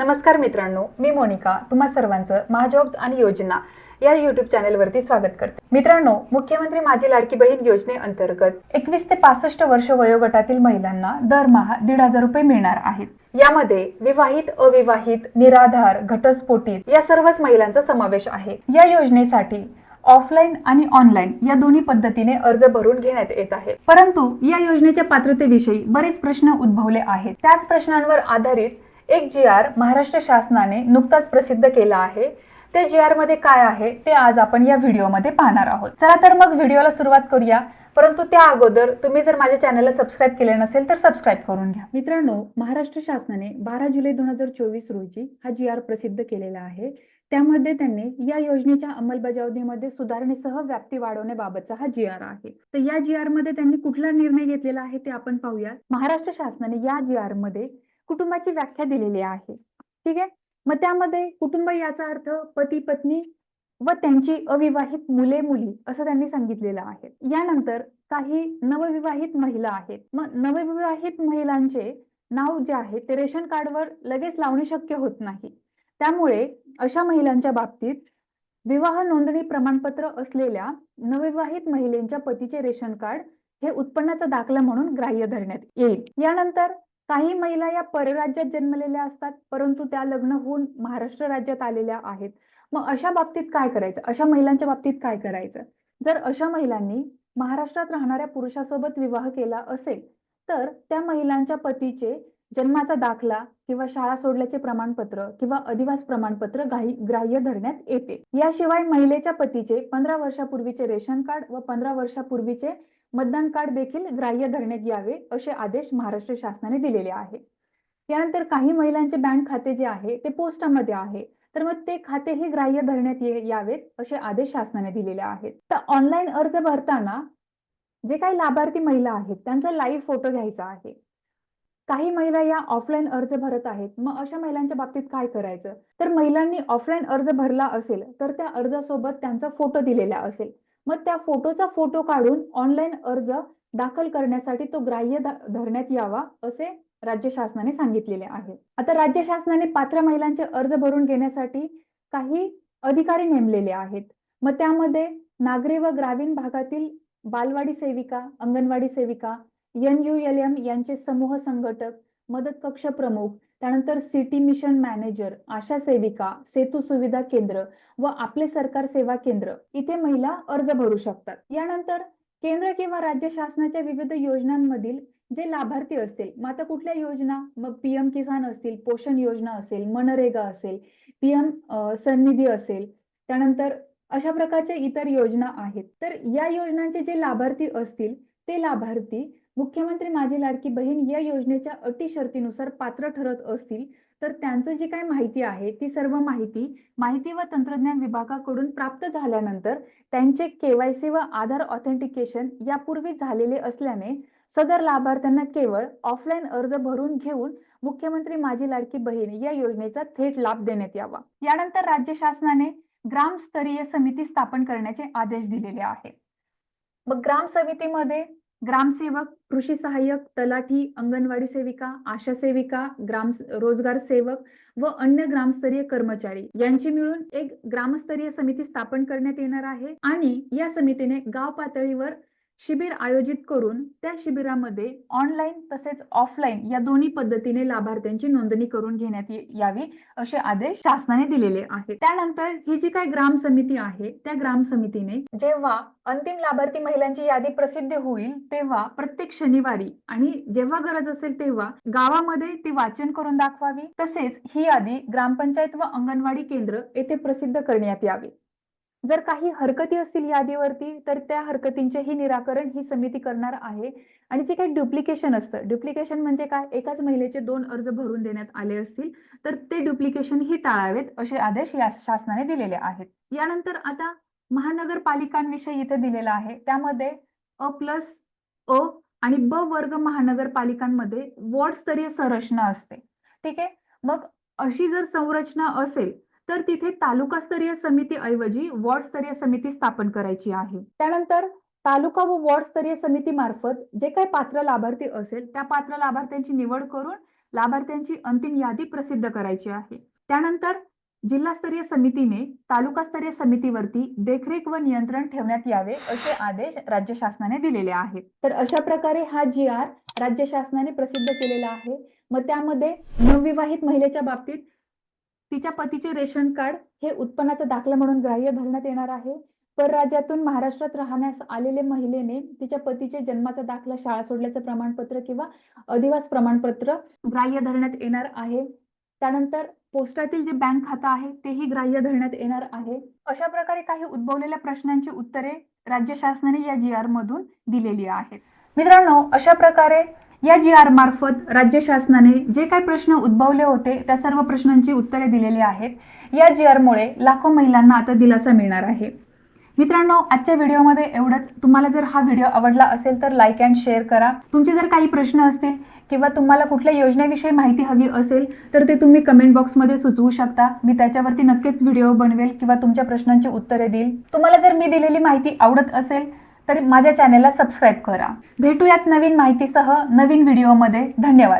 नमस्कार मित्रांनो मी मोनिका. तुम्हा सर्वांचं महाजॉब्स आणि योजना या युट्यूब चॅनेलवरती स्वागत करते. मित्रांनो मुख्यमंत्री माझी लाडकी बहीण योजनेअंतर्गत एकवीस ते पासष्ट वर्ष वयोगटातील महिलांना दरमहा दीड हजार रुपये मिळणार आहेत. यामध्ये विवाहित अविवाहित निराधार घटस्फोटित या सर्वच महिलांचा समावेश आहे. या योजनेसाठी ऑफलाईन आणि ऑनलाईन या दोन्ही पद्धतीने अर्ज भरून घेण्यात येत आहे परंतु या योजनेच्या पात्रतेविषयी बरेच प्रश्न उद्भवले आहेत. त्याच प्रश्नांवर आधारित एक जी आर महाराष्ट्र शासनाने नुकताच प्रसिद्ध केला आहे. ते जी आरमध्ये काय आहे ते आज आपण या व्हिडिओमध्ये पाहणार आहोत. चला तर मग व्हिडिओला सुरुवात करूया. परंतु त्या अगोदर तुम्ही जर माझ्या चॅनलला सबस्क्राईब केले नसेल तर सबस्क्राईब करून घ्या. मित्रांनो महाराष्ट्र शासनाने बारा जुलै दोन हजार चोवीस रोजी हा जी आर प्रसिद्ध केलेला आहे. त्यामध्ये त्यांनी या योजनेच्या अंमलबजावणीमध्ये सुधारणेसह व्याप्ती वाढवण्याबाबतचा हा जी आर आहे. तर या जी आरमध्ये त्यांनी कुठला निर्णय घेतलेला आहे ते आपण पाहूया. महाराष्ट्र शासनाने या जी आरमध्ये कुटुंबाची व्याख्या दिलेली आहे. ठीक आहे? मग त्यामध्ये कुटुंब याचा अर्थ पती पत्नी व त्यांची अविवाहित मुले मुली असं त्यांनी सांगितलेलं आहे. यानंतर काही नवविवाहित महिला आहेत. मग नवविवाहित महिलांचे नाव जे आहे ते रेशन कार्डवर लगेच लावणे शक्य होत नाही. त्यामुळे अशा महिलांच्या बाबतीत विवाह नोंदणी प्रमाणपत्र असलेल्या नवविवाहित महिलेच्या पतीचे रेशन कार्ड हे उत्पन्नाचा दाखला म्हणून ग्राह्य धरण्यात येईल. यानंतर काही महिला या परराज्यात जन्मलेल्या असतात परंतु त्या लग्न होऊन महाराष्ट्र राज्यात आलेल्या आहेत. मग अशा बाबतीत काय करायचं? अशा महिलांच्या बाबतीत काय करायचं? जर अशा महिलांनी महाराष्ट्रात राहणाऱ्या पुरुषासोबत विवाह केला असेल तर त्या महिलांच्या पतीचे जन्माचा दाखला किंवा शाळा सोडल्याचे प्रमाणपत्र किंवा अधिवास प्रमाणपत्र ग्राह्य धरण्यात येते. याशिवाय महिलेच्या पतीचे पंधरा वर्षापूर्वीचे रेशन कार्ड व पंधरा वर्षापूर्वीचे मतदान कार्ड देखील ग्राह्य धरण्यात यावे असे आदेश महाराष्ट्र शासनाने दिलेले आहे. त्यानंतर काही महिलांचे बँक खाते जे आहे ते पोस्टामध्ये आहे. तर मग ते खातेही ग्राह्य धरण्यात यावेत असे आदेश शासनाने दिलेले आहेत. तर ऑनलाईन अर्ज भरताना जे काही लाभार्थी महिला आहेत त्यांचा लाईव्ह फोटो घ्यायचा आहे. काही महिला या ऑफलाईन अर्ज भरत आहेत. मग अशा महिलांच्या बाबतीत काय करायचं? तर महिलांनी ऑफलाईन अर्ज भरला असेल तर त्या अर्जासोबत त्यांचा फोटो दिलेला असेल. मग त्या फोटोचा फोटो काढून ऑनलाईन अर्ज दाखल करण्यासाठी तो ग्राह्य धरण्यात यावा असे राज्य शासनाने सांगितलेले आहे. आता राज्य शासनाने पात्र महिलांचे अर्ज भरून घेण्यासाठी काही अधिकारी नेमलेले आहेत. मग त्यामध्ये नागरी व ग्रामीण भागातील बालवाडी सेविका अंगणवाडी सेविका एन यू एल एम यांचे समूह संघटक मदत कक्ष प्रमुख त्यानंतर सिटी मिशन मॅनेजर आशा सेविका सेतू सुविधा केंद्र व आपले सरकार सेवा केंद्र. इथे महिला अर्ज भरू शकतात. यानंतर केंद्र किंवा राज्य शासनाच्या विविध योजनांमधील जे लाभार्थी असतील मग आता कुठल्या योजना? मग पीएम किसान असतील पोषण योजना असेल मनरेगा असेल पीएम सन्निधी असेल त्यानंतर अशा प्रकारच्या इतर योजना आहेत. तर या योजनांचे जे लाभार्थी असतील ते लाभार्थी मुख्यमंत्री माझी लाडकी बहीण या योजनेच्या अटी शर्तीनुसार पात्र ठरत असतील तर त्यांचं जी काही माहिती आहे ती सर्व माहिती माहिती व तंत्रज्ञान विभागाकडून प्राप्त झाल्यानंतर त्यांचे केवायसी व आधार ऑथेंटिकेशन यापूर्वी झालेले असल्याने सदर लाभार्थ्यांना केवळ ऑफलाईन अर्ज भरून घेऊन मुख्यमंत्री माझी लाडकी बहीण या योजनेचा थेट लाभ देण्यात यावा. यानंतर राज्य शासनाने ग्रामस्तरीय समिती स्थापन करण्याचे आदेश दिलेले आहे. मग ग्राम समितीमध्ये ग्रामसेवक कृषी सहाय्यक तलाठी अंगणवाडी सेविका आशा सेविका ग्राम रोजगार सेवक व अन्य ग्रामस्तरीय कर्मचारी यांची मिळून एक ग्रामस्तरीय समिती स्थापन करण्यात येणार आहे. आणि या समितीने गाव पातळीवर शिबिर आयोजित करून त्या शिबिरामध्ये ऑनलाईन तसेच ऑफलाईन या दोन्ही पद्धतीने लाभार्थ्यांची नोंदणी करून घेण्यात यावी असे आदेश शासनाने दिलेले आहेत. त्यानंतर ही जी काही ग्राम समिती आहे त्या ग्राम समितीने जेव्हा अंतिम लाभार्थी महिलांची यादी प्रसिद्ध होईल तेव्हा प्रत्येक शनिवारी आणि जेव्हा गरज असेल तेव्हा गावामध्ये ती वाचन करून दाखवावी. तसेच ही यादी ग्रामपंचायत व अंगणवाडी केंद्र येथे प्रसिद्ध करण्यात यावी. जर काही हरकती असतील यादीवरती तर त्या हरकतींचेही निराकरण ही समिती करणार आहे. आणि जे काही डुप्लिकेशन असतं डुप्लिकेशन म्हणजे काय? एकाच महिलेचे दोन अर्ज भरून देण्यात आले असतील तर ते डुप्लिकेशन ही टाळावेत असे आदेश या शासनाने दिलेले आहेत. यानंतर आता महानगरपालिकांविषयी इथे दिलेला आहे. त्यामध्ये अ प्लस अ आणि ब वर्ग महानगरपालिकांमध्ये वॉर्ड स्तरीय संरचना असते. ठीक आहे? मग अशी जर संरचना असेल तर तिथे तालुकास्तरीय समिती ऐवजी वॉर्ड स्तरीय समिती स्थापन करायची आहे. त्यानंतर तालुका व वॉर्ड स्तरीय समिती मार्फत जे काही पात्र लाभार्थी असेल त्या पात्र लाभार्थ्यांची निवड करून लाभार्थ्यांची अंतिम यादी प्रसिद्ध करायची आहे. त्यानंतर जिल्हास्तरीय समितीने तालुकास्तरीय समितीवरती देखरेख व नियंत्रण ठेवण्यात यावे असे आदेश राज्य शासनाने दिलेले आहेत. तर अशा प्रकारे हा जी आर राज्य शासनाने प्रसिद्ध केलेला आहे. मग त्यामध्ये नवविवाहित महिलेच्या बाबतीत तिच्या पतीचे रेशन कार्ड हे उत्पन्नाचा दाखला म्हणून ग्राह्य धरण्यात येणार आहे. परराज्यातून महाराष्ट्रात राहण्यास आलेले महिलेने तिच्या पतीचे जन्माचा दाखला शाळा सोडल्याचं प्रमाणपत्र किंवा अधिवास प्रमाणपत्र ग्राह्य धरण्यात येणार आहे. त्यानंतर पोस्टातील जे बँक खातं आहे तेही ग्राह्य धरण्यात येणार आहे. अशा प्रकारे काही उद्भवलेल्या प्रश्नांची उत्तरे राज्य शासनाने या जी आर मधून दिलेली आहेत. मित्रांनो अशा प्रकारे या जी आर मार्फत राज्य शासनाने जे काही प्रश्न उद्भवले होते त्या सर्व प्रश्नांची उत्तरे दिलेली आहेत. या जी आरमुळे लाखो महिलांना आता दिलासा मिळणार आहे. मित्रांनो आजच्या व्हिडिओमध्ये एवढंच. तुम्हाला जर हा व्हिडिओ आवडला असेल तर लाईक अँड शेअर करा. तुमचे जर काही प्रश्न असतील किंवा तुम्हाला कुठल्या योजनेविषयी माहिती हवी असेल तर ते तुम्ही कमेंट बॉक्समध्ये सुचवू शकता. मी त्याच्यावरती नक्कीच व्हिडिओ बनवेल किंवा तुमच्या प्रश्नांची उत्तरे देईल. तुम्हाला जर मी दिलेली माहिती आवडत असेल तर माझ्या चॅनेलला सबस्क्राईब करा. भेटूयात नवीन माहितीसह नवीन व्हिडिओमध्ये. धन्यवाद.